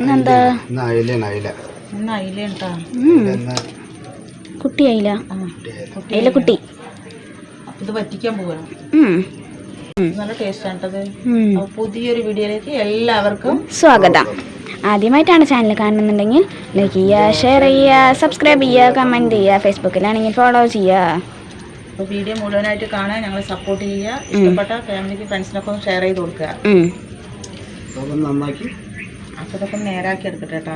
ഇന്നെന്താ? അയില അയില കേട്ടാ. അയില കുട്ടി ഇത് പറ്റിക്കാൻ പോവാണ് നല്ല ടേസ്റ്റ് ആണത് പുതിയൊരു വീഡിയോയിലേക്ക് എല്ലാവർക്കും സ്വാഗതം. ആദ്യമായിട്ടാണ് ചാനൽ കാണുന്നുണ്ടെങ്കിൽ ലൈക്ക് ചെയ്യുക ഷെയർ ചെയ്യുക സബ്സ്ക്രൈബ് ചെയ്യുക കമന്റ് ചെയ്യുക ഫേസ്ബുക്കിലാണെങ്കിൽ ഫോളോ ചെയ്യുക. വീഡിയോ മുഴുവനായിട്ട് കാണാൻ ഞങ്ങളെ സപ്പോർട്ട് ചെയ്യുക. ഇഷ്ടപ്പെട്ട ഫാമിലിക്ക് ഫ്രണ്ട്സിനൊക്കെ ഒന്ന് ഷെയർ ചെയ്ത് കൊടുക്കുക. നന്നാക്കി അപ്പൊ ഇതൊക്കെ നേരാക്കി എടുക്കട്ടെ കേട്ടാ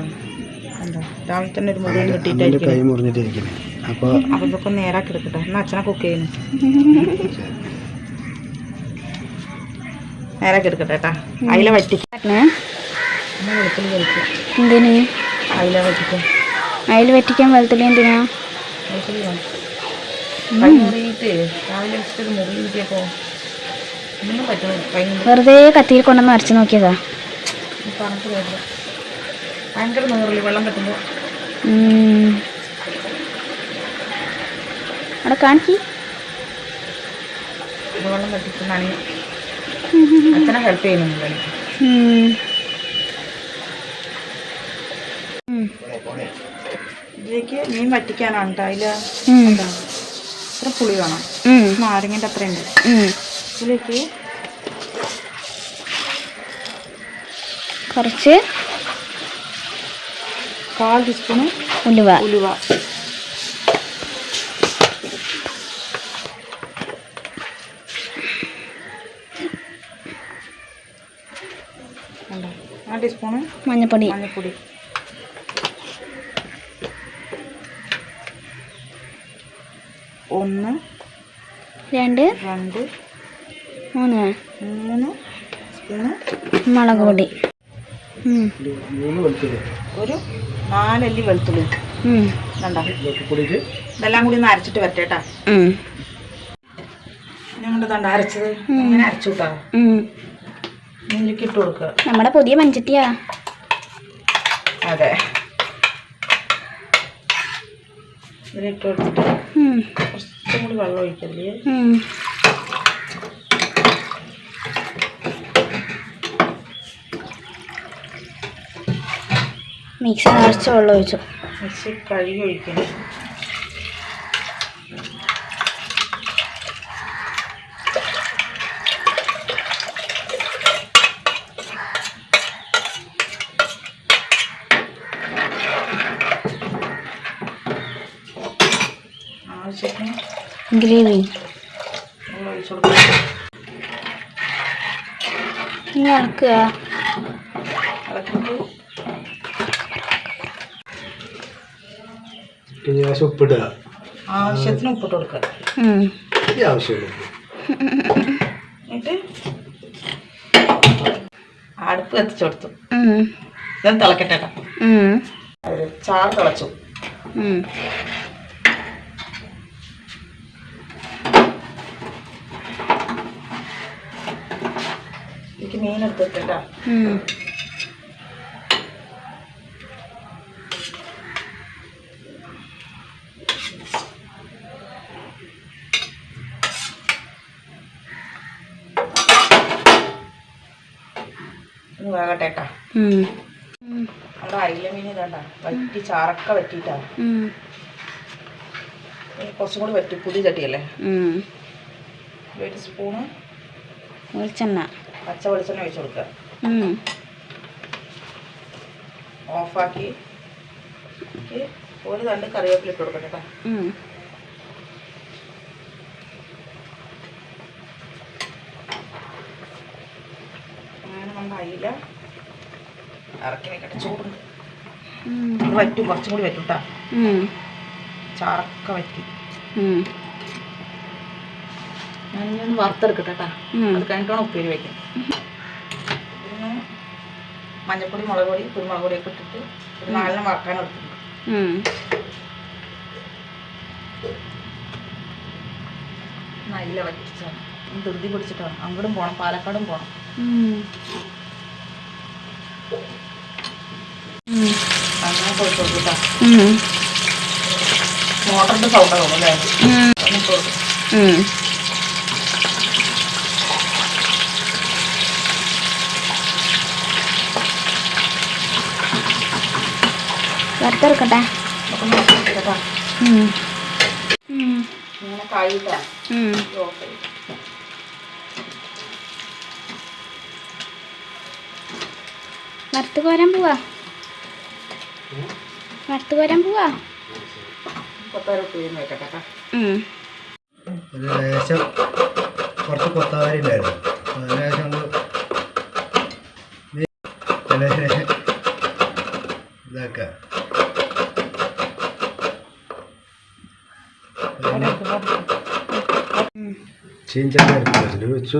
രാവിലെ തന്നെ ഒരു മുഴുവൻ കിട്ടിയിട്ടായിരിക്കും. കൈ മുറിഞ്ഞിട്ടിരിക്കുന്നത് അപ്പോൾ അപ്പോൾ ഇതൊക്കെ ഒന്ന് നേരാക്കി എടുക്കട്ടെ. എന്നാ അച്ഛനെ കുക്ക് ചെയ്യുന്നു നേരാക്കി എടുക്കട്ടെ കേട്ടാ അയില വറ്റിക്കും? ഒന്ന് വെളുത്തുള്ളി കഴിക്കും എന്തിന്? അയില വറ്റിക്കും അതിൽ പറ്റിക്കാൻ വെളുത്തുള്ളി എന്തിനാ? വെളുത്തുള്ളി വേണം കൈ മുറിയിട്ട് രാവിലെ വെച്ചിട്ട് മുറി കിട്ടിയപ്പോ ഒന്നും പറ്റുന്നു കൈ കൊണ്ട് വെറുതെ കത്തിയിൽ കൊണ്ടുവന്ന് അരച്ച് നോക്കിയതാ. ഭയങ്കര നീറിൽ വെള്ളം കെട്ടുമ്പോൾ ഉം. അവിടെ കാണിക്ക്. വെള്ളം കെട്ടിട്ടുണ്ടാണ് അച്ഛനെ ഹെൽപ്പ് ചെയ്യുന്നുണ്ട് എനിക്ക് ഉം. ഉം. ഇതിലേക്ക് മീൻ വറ്റിക്കാനാണ് അതിൽ അതിൽ ഇത്ര പുളി വേണം. നാരങ്ങന്റെ നാരങ്ങന്റെ അത്രയുണ്ട്. ഇതിലേക്ക് കുറച്ച് കാൽ ടീസ്പൂൺ ഉലുവ ഉലുവ? ആ ടീസ്പൂണ് മഞ്ഞപ്പൊടി മഞ്ഞൾപ്പൊടി ഒന്ന് രണ്ട് രണ്ട് മൂന്ന് മൂന്ന് സ്പൂണ് മുളക് പൊടി. മൂന്ന് വെളുത്തുള്ളി. ഒരു നാലല്ലി വെളുത്തുള്ളി. ഇതെല്ലാം കൂടി ഒന്ന് അരച്ചിട്ട് വരട്ടെ. ഞങ്ങളുടെ അരച്ചത് അങ്ങനെ അരച്ചു കൂട്ടാ. ഉം. ഇട്ട് കൊടുക്കുക. നമ്മുടെ പുതിയ മഞ്ചട്ടിയാ അതെ. ഇതിലിട്ട് കൊടുത്തിട്ട്. കുറച്ചും കൂടി വെള്ളം ഒഴിക്കല്ലേ മിക്സി നിറച്ച് വെള്ളം ഒഴിച്ചു മിക്സി കഴുകി ഒഴിക്കണം ഗ്രേവി ഇളക്കുക. ഇളക്കിയിട്ട് ഇനി ആവശ്യം ഉപ്പിടുക. ആവശ്യത്തിന് ഉപ്പിട്ട് കൊടുക്കുക. ഈ ആവശ്യമുള്ളൂ എന്നിട്ട് അടുപ്പ് കത്തിച്ചു കൊടുത്തു. ഞാൻ തിളക്കട്ടെ കേട്ടോ. ചാറ് തിളച്ചു. എനിക്ക് മീൻ എടുത്തിട്ടാ വേകട്ടെ കേട്ടാ. നമ്മുടെ അയില മീൻ ഇതാണ്ട. വറ്റി ചാറക്ക വറ്റിട്ടാ കുറച്ചും കൂടി വറ്റി പുതിയ ചട്ടിയല്ലേ. ഒരു സ്പൂണ് വെളിച്ചെണ്ണ. പച്ച വെളിച്ചെണ്ണ ഒഴിച്ചു കൊടുക്കുക. ഓഫാക്കി ഒരു തണ്ട് കറിവേപ്പില ഇട്ട് കൊടുക്കട്ടെ കേട്ടോ അയില ഇറക്കി വെക്കട്ടെ ചൂടുണ്ട്. ഇത് വറ്റും കുറച്ചും കൂടി വറ്റും കേട്ടോ. ചാറൊക്കെ വറ്റി. ഉം. ഞാനിനി ഒന്ന് വറുത്തെടുക്കട്ടെ കേട്ടോ അത് കഴിഞ്ഞിട്ടാണ് ഉപ്പേരി വയ്ക്കാൻ ഇതിന് മഞ്ഞപ്പൊടി മുളക് പൊടി കുരുമുളക് പൊടിയൊക്കെ ഇട്ടിട്ട് ഒരു നാലിനെ വറക്കാൻ എടുത്തിട്ടുണ്ട്. നല്ല വറ്റിച്ചാണ് ധൃതി പിടിച്ചിട്ടാണ്. അങ്ങോട്ടും പോകണം പാലക്കാടും പോകണം ഉം. സൗണ്ട് ഉം. വറുത്തെടുക്കട്ടെ. ഇങ്ങനെ കഴിയിട്ടാ ഉം. വറുത്ത് കോരാൻ പോവാ. വറുത്ത് കോരാൻ പോവാ. ഏകദേശം കുറച്ച്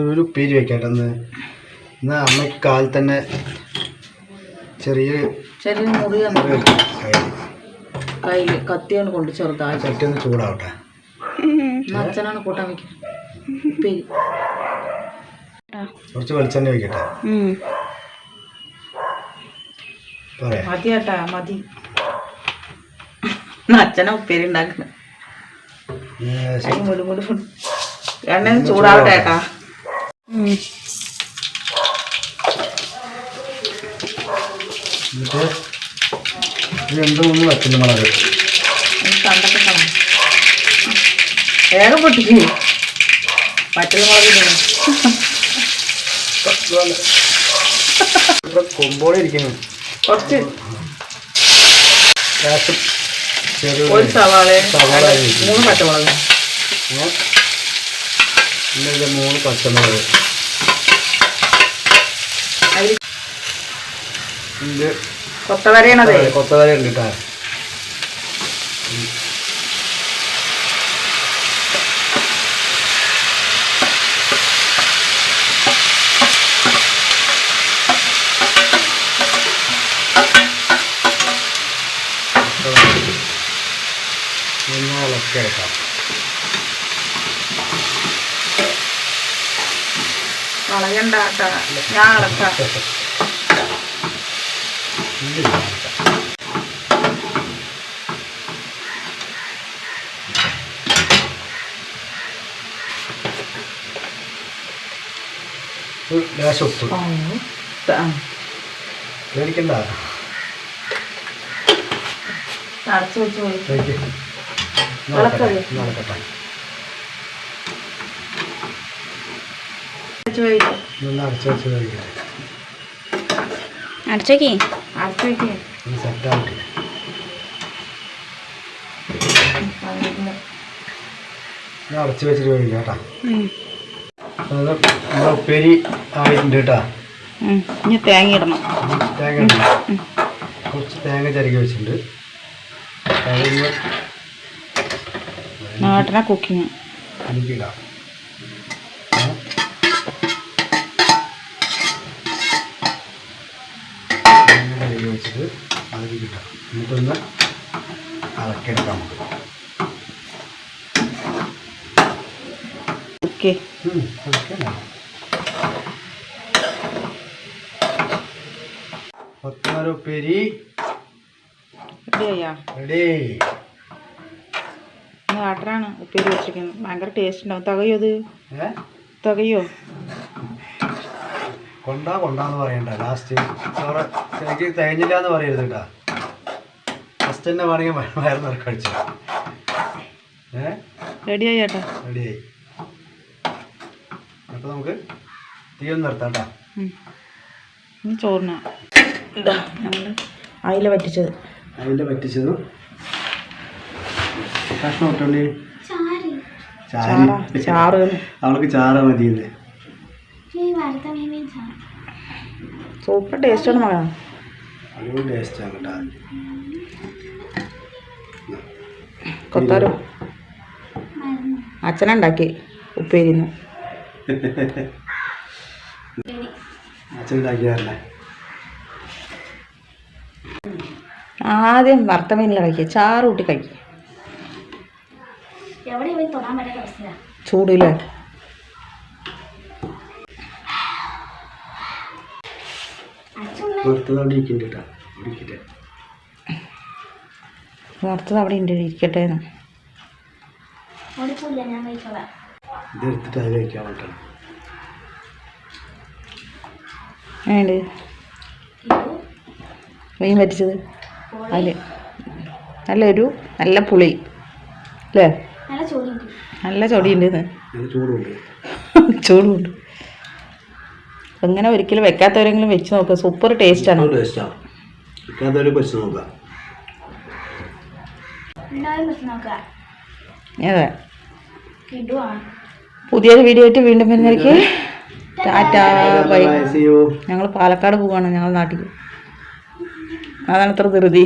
ഒരു ഉപ്പേരി വെക്കാട്ടെന്ന് എന്നാ എന്നാൽ അമ്മയ്ക്ക് കാലിൽ തന്നെ ചെറിയ ചെറിയ മുറി കയ്യിൽ. കത്തിയാണ് കൊണ്ട് ചെറുതായി. ചട്ടി ചൂടാവട്ടെ. അച്ഛനാണ് കൂട്ടാൻ വെക്കുന്നത് കുറച്ച് വെളിച്ചെണ്ണ വെക്കട്ടെ മതി കേട്ടാ മതി. അച്ഛനാ ഉപ്പേരി ഉണ്ടാക്കുന്നത് മുടി മുടി എണ്ണ ചൂടാവട്ടെ ഏട്ടാ. എന്നിട്ട് രണ്ട് മൂന്ന് വറ്റൽ മുളക്. വേഗം പൊട്ടിക്ക്. മുളക് കൊമ്പോടെ ഇരിക്കുന്നു. കുറച്ച്. ചെറിയ ഒരു സവാള സവാള. മൂന്ന് പച്ചമുളക്. മൂന്ന് പച്ചമുളക് അതിൽ ഇത് കൊത്തവരയണതേ? കൊത്തവര ഉണ്ട് കേട്ടോ. ഇളക്കി എടുക്കാം. കളയണ്ട കേട്ടാ. ഞാൻ ഇളക്കാം ഇളക്കാം. ഒരു ലേശം ഉപ്പ് ആ. പേടിക്കണ്ട. അടച്ചു വെച്ച് കഴിക്ക്. നടക്കട്ടെ അടച്ചു വെച്ച് കഴിക്കട്ടെ അടച്ചോക്കി സെറ്റാവട്ടെ ഇത് അടച്ചു വെച്ചിട്ട് കഴിക്കാം കേട്ടോ. നമ്മുടെ ഉപ്പേരി ആയിട്ടുണ്ട് കേട്ടോ. ഇനി തേങ്ങ ഇടണം. തേങ്ങ ഇടണം. കുറച്ച് തേങ്ങ ചരക്കി വെച്ചിട്ടുണ്ട്. നാട്ടിന കുക്കിങ് എനിക്കിടാം വെച്ചിട്ട് അതിൽ കിട്ടാം എന്നിട്ടൊന്ന് ഇളക്കിയെടുക്കാം നമുക്ക്. ഓക്കെ. കൊത്തമര ഉപ്പേരി. റെഡി. ഉപ്പേരി വെച്ചിരിക്കുന്നത്. ഭയങ്കര ടേസ്റ്റ് ഉണ്ടാവും. തികയോ അത്? തികയോ? കൊണ്ടാ കൊണ്ടാന്ന് പറയണ്ട ലാസ്റ്റ് ചോറ് എനിക്ക് തികഞ്ഞില്ല എന്ന് പറയരുത് കേട്ടാ ഫസ്റ്റ് തന്നെ വേണമെങ്കിൽ വയ- വയറ് നിറക്കടിച്ചു ഏ? റെഡിയായി ചേട്ടാ. റെഡിയായി. അപ്പോൾ നമുക്ക് തീ ഒന്ന് നിർത്താം കേട്ടോ. ഇനി ചോറിന ഇതാ നമ്മൾ അയില പറ്റിച്ചത് അതിന്റെ പറ്റിച്ചതും കഷ്ണം ഇട്ടുള്ളി ചാരി ചാറ ചാറ്. അവൾക്ക് ചാറ മതിയല്ലേ. സൂപ്പർ ടേസ്റ്റാണ് മകളാ. കൊത്താരോ അച്ഛനുണ്ടാക്കി ഉപ്പേരിന്ന്. ആദ്യം വറുത്ത മീനിൽ കഴിക്കുക ചാറ് കൂട്ടി കഴിക്കുക ചൂടില്ലേ നിർത്തുന്നത് അവിടെ ഇരിക്കണ്ട കേട്ടോ അവിടെ ഇരിക്കട്ടെ വറുത്തത് അവിടെ ഉണ്ട് ഇരിക്കട്ടെ എന്ന്. ഇത് എടുത്തിട്ട് അതിൽ വയ്ക്കാൻ പറ്റണം. ഏണ്ട് മീൻ പറ്റിച്ചത്? അതിൽ നല്ലൊരു നല്ല പുളി. അല്ലേ? നല്ല ചൊടിയുണ്ട് ചൂടുണ്ട്. ചൂടുണ്ട്. അപ്പം ഇങ്ങനെ ഒരിക്കലും വെക്കാത്തവരെങ്കിലും വെച്ച് നോക്കുക സൂപ്പർ ടേസ്റ്റാണ് അതെ പുതിയൊരു വീഡിയോ ആയിട്ട് വീണ്ടും വരുന്നവർക്ക് ടാറ്റ ബൈ ഞങ്ങൾ പാലക്കാട് പോവാണ്. ഞങ്ങൾ നാട്ടിൽ അതാണ് ഇത്ര ധൃതി.